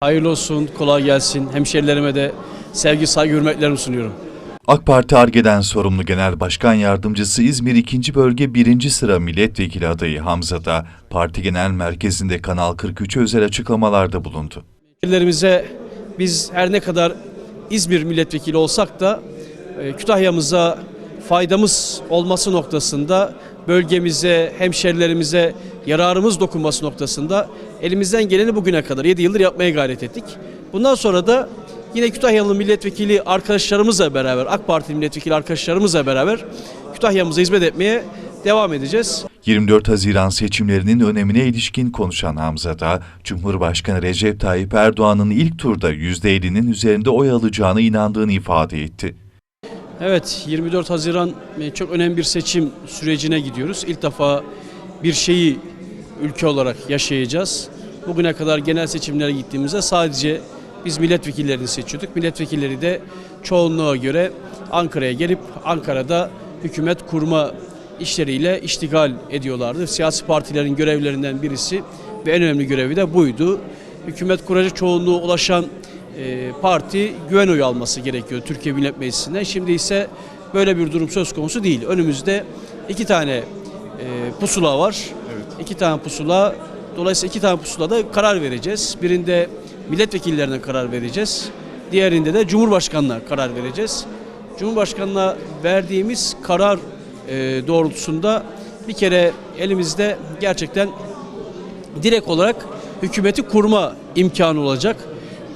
Hayırlı olsun, kolay gelsin. Hemşerilerime de sevgi, saygı, hürmetlerimi sunuyorum. AK Parti Arge'den sorumlu Genel Başkan Yardımcısı İzmir 2. Bölge 1. Sıra Milletvekili adayı Hamza da parti genel merkezinde Kanal 43 özel açıklamalarda bulundu. Hemşerilerimize biz her ne kadar İzmir milletvekili olsak da e, Kütahya'mıza faydamız olması noktasında bölgemize, hemşerilerimize yararımız dokunması noktasında elimizden geleni bugüne kadar 7 yıldır yapmaya gayret ettik. Bundan sonra da yine Kütahyalı milletvekili arkadaşlarımızla beraber, AK Parti milletvekili arkadaşlarımızla beraber Kütahya'mıza hizmet etmeye devam edeceğiz. 24 Haziran seçimlerinin önemine ilişkin konuşan Hamza da, Cumhurbaşkanı Recep Tayyip Erdoğan'ın ilk turda %50'nin üzerinde oy alacağına inandığını ifade etti. Evet 24 Haziran e, çok önemli bir seçim sürecine gidiyoruz. İlk defa bir şeyi ülke olarak yaşayacağız. Bugüne kadar genel seçimlere gittiğimizde sadece biz milletvekillerini seçiyorduk. Milletvekilleri de çoğunluğa göre Ankara'ya gelip Ankara'da hükümet kurma işleriyle iştigal ediyorlardı. Siyasi partilerin görevlerinden birisi ve en önemli görevi de buydu. Hükümet kuracı çoğunluğu ulaşan e, parti güven oyu alması gerekiyor Türkiye Millet Meclisi'nden. Şimdi ise böyle bir durum söz konusu değil. Önümüzde iki tane e, pusula var. İki tane pusula. Dolayısıyla iki tane pusulada karar vereceğiz. Birinde milletvekillerine karar vereceğiz. Diğerinde de Cumhurbaşkanına karar vereceğiz. Cumhurbaşkanına verdiğimiz karar e, doğrultusunda bir kere elimizde gerçekten direkt olarak hükümeti kurma imkanı olacak.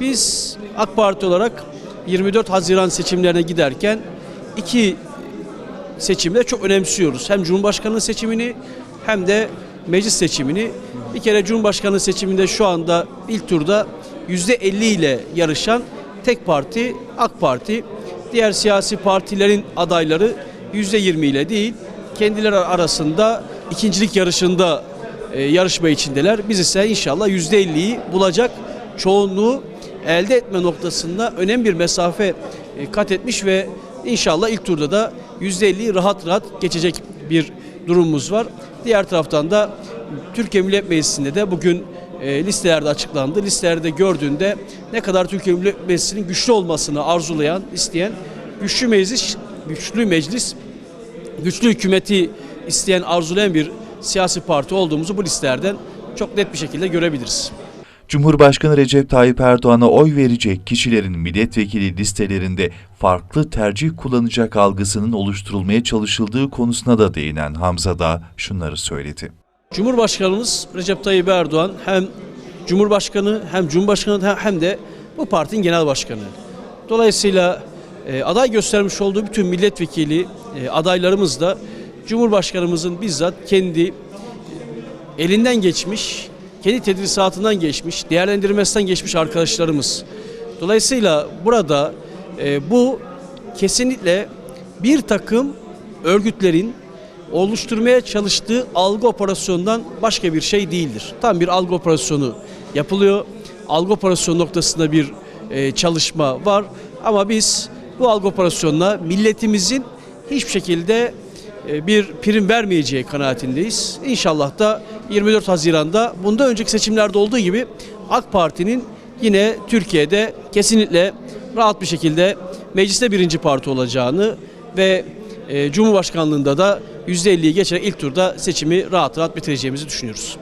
Biz AK Parti olarak 24 Haziran seçimlerine giderken iki seçimde çok önemsiyoruz. Hem Cumhurbaşkanlığı seçimini hem de meclis seçimini. Bir kere Cumhurbaşkanlığı seçiminde şu anda ilk turda %50 ile yarışan tek parti AK Parti. Diğer siyasi partilerin adayları %20 ile değil kendileri arasında ikincilik yarışında e, yarışma içindeler. Biz ise inşallah %50'yi bulacak çoğunluğu elde etme noktasında önemli bir mesafe e, kat etmiş ve inşallah ilk turda da %50'yi rahat rahat geçecek bir durumumuz var. Diğer taraftan da Türkiye Millet Meclisi'nde de bugün e, listelerde açıklandı. Listelerde gördüğünde ne kadar Türkiye Millet Meclisi'nin güçlü olmasını arzulayan, isteyen güçlü meclis, güçlü meclis, güçlü hükümeti isteyen, arzulayan bir siyasi parti olduğumuzu bu listelerden çok net bir şekilde görebiliriz. Cumhurbaşkanı Recep Tayyip Erdoğan'a oy verecek kişilerin milletvekili listelerinde farklı tercih kullanacak algısının oluşturulmaya çalışıldığı konusuna da değinen Hamza da şunları söyledi. Cumhurbaşkanımız Recep Tayyip Erdoğan hem Cumhurbaşkanı hem Cumhurbaşkanı hem de bu partinin genel başkanı. Dolayısıyla e, aday göstermiş olduğu bütün milletvekili e, adaylarımız da Cumhurbaşkanımızın bizzat kendi elinden geçmiş, kendi tedrisatından geçmiş, değerlendirmesinden geçmiş arkadaşlarımız. Dolayısıyla burada e, bu kesinlikle bir takım örgütlerin oluşturmaya çalıştığı algı operasyonundan başka bir şey değildir. Tam bir algı operasyonu yapılıyor. Algı operasyonu noktasında bir e, çalışma var. Ama biz bu algı operasyonuna milletimizin hiçbir şekilde e, bir prim vermeyeceği kanaatindeyiz. İnşallah da 24 Haziran'da bundan önceki seçimlerde olduğu gibi AK Parti'nin yine Türkiye'de kesinlikle rahat bir şekilde mecliste birinci parti olacağını ve e, Cumhurbaşkanlığında da %50'yi geçerek ilk turda seçimi rahat rahat bitireceğimizi düşünüyoruz.